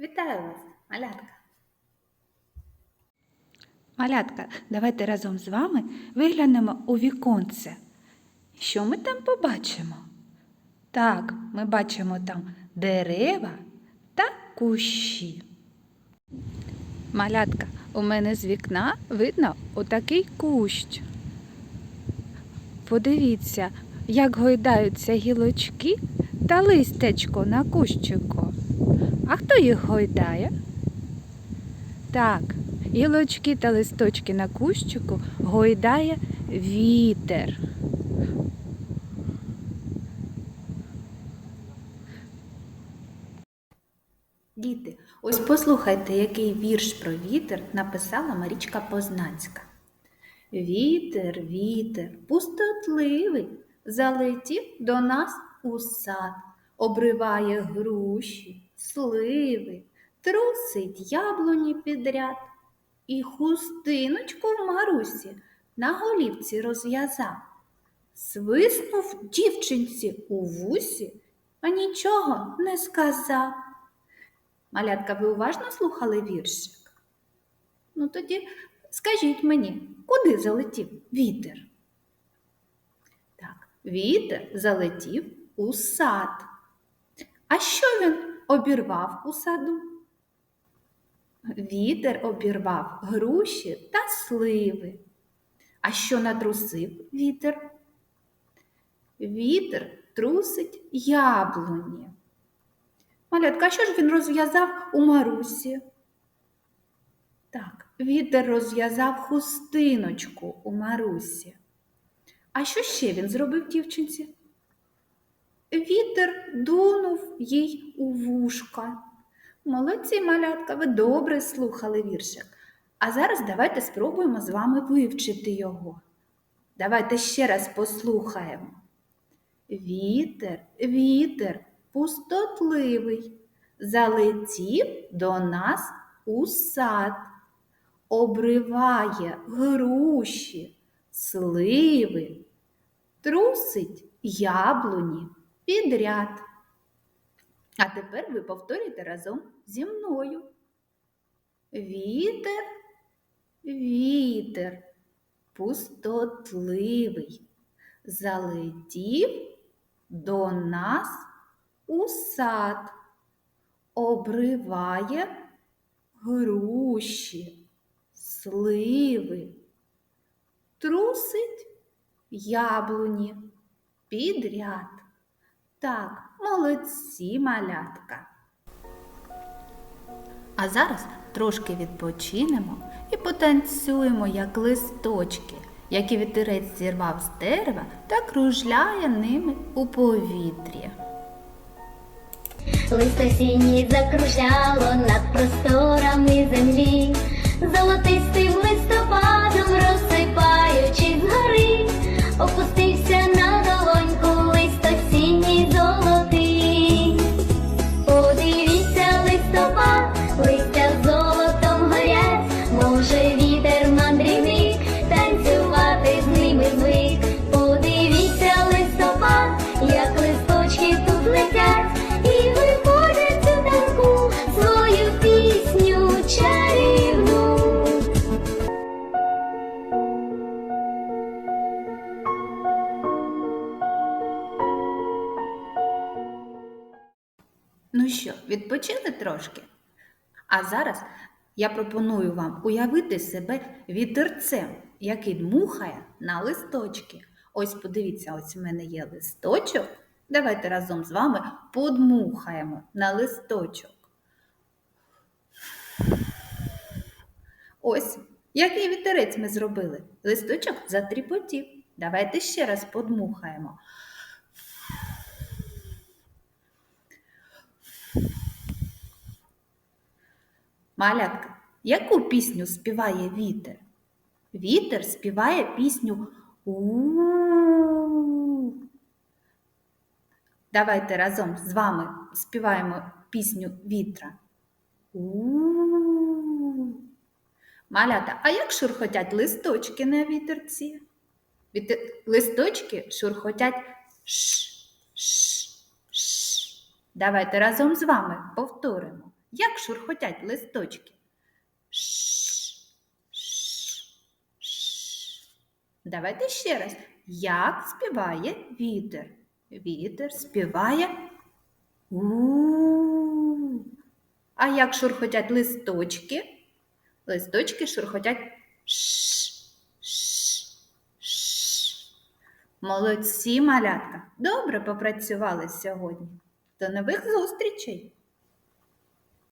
Вітаю вас, малятка! Малятка, давайте разом з вами виглянемо у віконце. Що ми там побачимо? Так, ми бачимо там дерева та кущі. Малятка, у мене з вікна видно отакий кущ. Подивіться, як гойдаються гілочки та листячко на кущику. А хто їх гойдає? Так, гілочки та листочки на кущику гойдає вітер. Діти, ось послухайте, який вірш про вітер написала Марічка Познанська. Вітер, вітер, пустотливий, залетів до нас у сад, обриває груші, сливи, трусить яблуні підряд і хустиночку в Марусі на голівці розв'язав. Свиснув дівчинці у вусі, а нічого не сказав. Малятка, ви уважно слухали віршик? Ну тоді скажіть мені, куди залетів вітер? Так, вітер залетів у сад. А що він обірвав у саду? Вітер обірвав груші та сливи. А що натрусив вітер? Вітер трусить яблуні. Малятка, що ж він розв'язав у Марусі? Так, вітер розв'язав хустиночку у Марусі. А що ще він зробив дівчинці? Вітер дунув їй у вушка. Молодці, малятка, ви добре слухали віршик. А зараз давайте спробуємо з вами вивчити його. Давайте ще раз послухаємо. Вітер, вітер, пустотливий, залетів до нас у сад, обриває груші, сливи, трусить яблуні підряд. А тепер ви повторюйте разом зі мною. Вітер, вітер, пустотливий, залетів до нас у сад, обриває груші, сливи, трусить яблуні підряд. Так, молодці малятка. А зараз трошки відпочинемо і потанцюємо, як листочки, які вітерець зірвав з дерева та кружляє ними у повітрі. Листо сіній закружляло над Ну що, відпочили трошки? А зараз я пропоную вам уявити себе вітерцем, який дмухає на листочки. Ось подивіться, ось у мене є листочок. Давайте разом з вами подмухаємо на листочок. Ось, який вітерець ми зробили. Листочок затріпотів. Давайте ще раз подмухаємо. Малятка, яку пісню співає вітер? Вітер співає пісню у. Давайте разом з вами співаємо пісню вітра. У. Малята, а як шурхотять листочки на вітерці? Вітер... Листочки шурхотять ш, ш. Давайте разом з вами повторимо. Як шурхотять листочки? Ш, ш, ш. Давайте ще раз. Як співає вітер? Вітер співає. у А як шурхотять листочки? Листочки шурхотять ш, ш, ш. Молодці, малятка. Добре попрацювали сьогодні. До нових зустрічей!